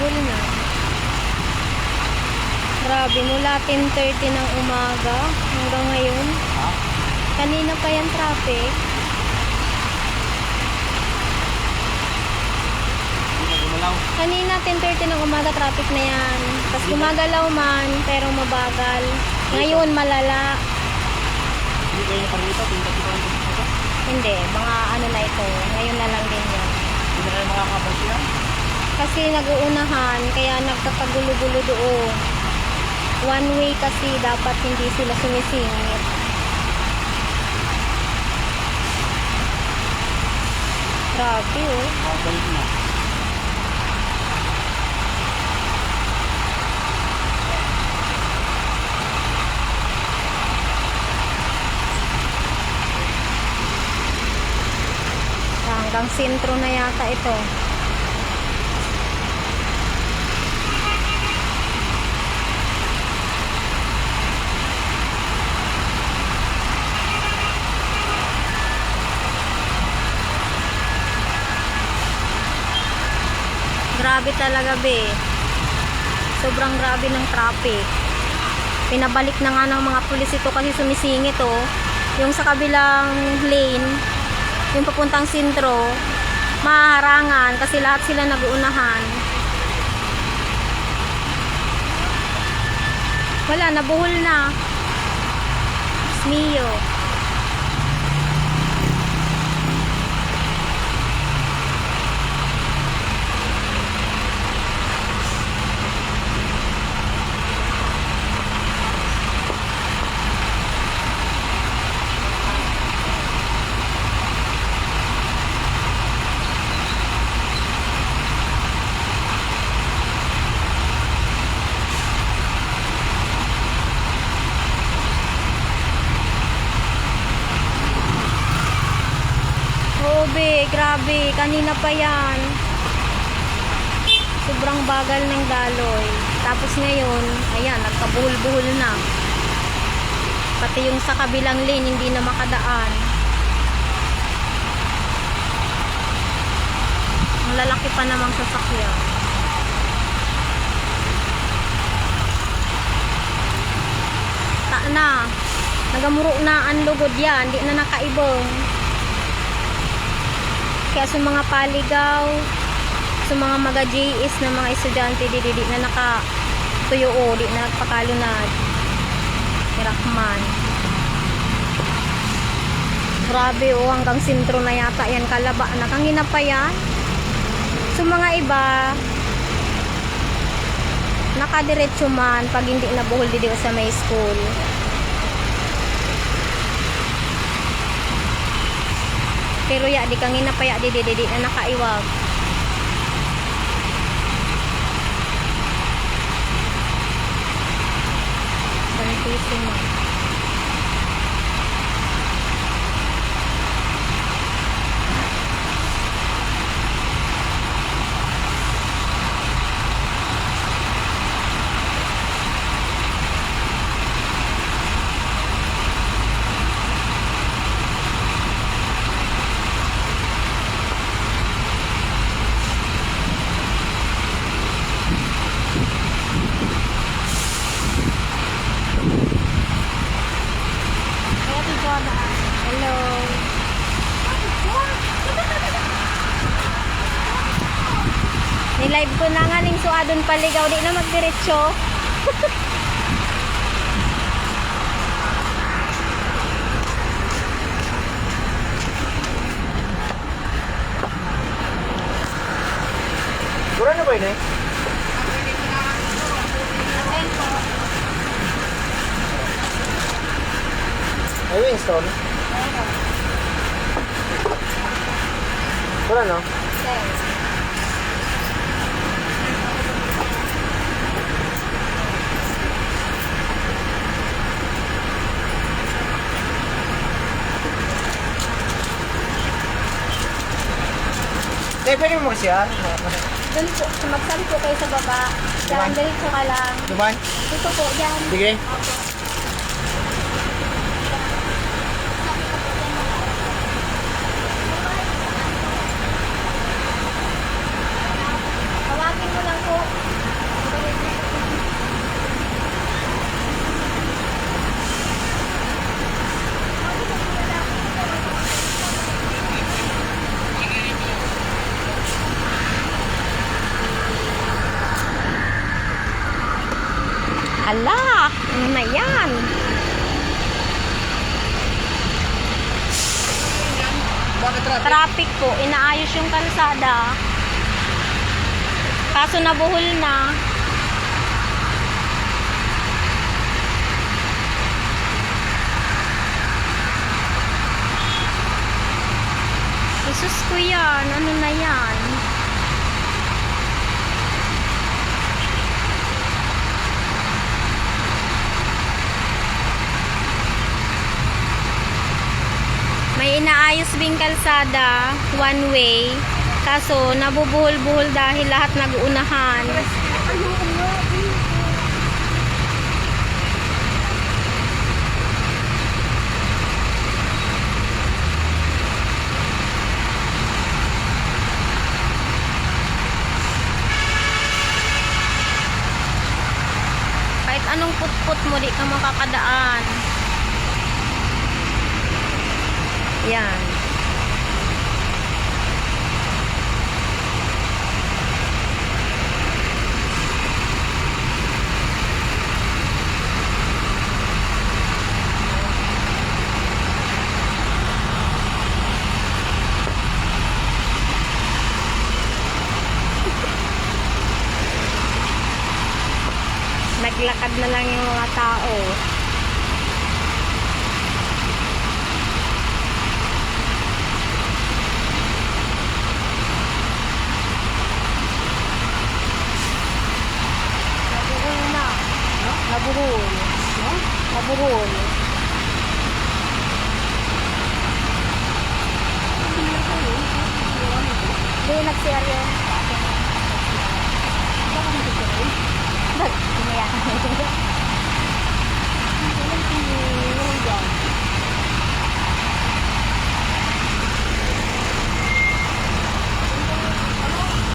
Gulo na. Grabe, mula 10.30 ng umaga hanggang ngayon. Ha? Kanina pa yung traffic. Kanina 10.30 ng umaga traffic na yan. Tapos gumagalaw man, pero mabagal. Ngayon, malala. Hindi kayo nakarito? Hindi, mga ano na ito. Ngayon na lang din yan. Hindi na lang makakabas yan? Kasi nag-uunahan, kaya nagkakagulo-gulo doon. One way kasi dapat hindi sila sumisingit. Grabe oh. Makabalik na. Hanggang sentro na yata ito. Grabe talaga be. Sobrang grabe ng traffic. Pinabalik na nga ng mga pulis ito kasi sumisingit oh. Yung sa kabilang lane, yung papuntang sentro, maharangan kasi lahat sila nag-uunahan. Wala, nabuhol na. Mio. Grabe. Kanina pa yan. Sobrang bagal ng daloy. Tapos ngayon, ayan, nagkabuhol-buhol na. Pati yung sa kabilang lane, hindi na makadaan. Ang lalaki pa namang sasakyan. Na. Nagamuro na ang lugod yan. Di na nakaibong. Kaya sa mga paligaw, sa mga mga JS na mga estudyante, di, na naka tuyo o, di na nagpakalunad. Hirakman. Grabe o, hanggang sintro na yata yan kalaba. Nakangina pa yan. Sa mga iba, nakadiretso man pag hindi nabuhol di di sa may school. Pero ya, di kang inapaya di di di di na nakaiwag. Santísimo. Hello. Ni-live ko na nga ning suadon paligaw di na magdiretso. Pura na ba yun eh? Ay, Winston. Pura no? Eh, pwede mo siya. Doon po, magsabi po kayo sa baba. Diyan, diretso ka lang. Duman? Dito po, diyan. Sige. Tawagin mo lang po. Hala, ano na yan? Bakit traffic? Traffic po, inaayos yung kalsada. Kaso nabuhol na. Jesus ko yan, ano na yan? May inaayos bing kalsada, one way. Kaso, nabubuhol-buhol dahil lahat nag-uunahan. Kahit anong put-put mo, di ka makakadaan. Yan. Naglakad na lang yung mga tao. Nabuhol na. Nabuhol. Nabuhol. Hindi, nag-share yun. Ba't? Hindi yan.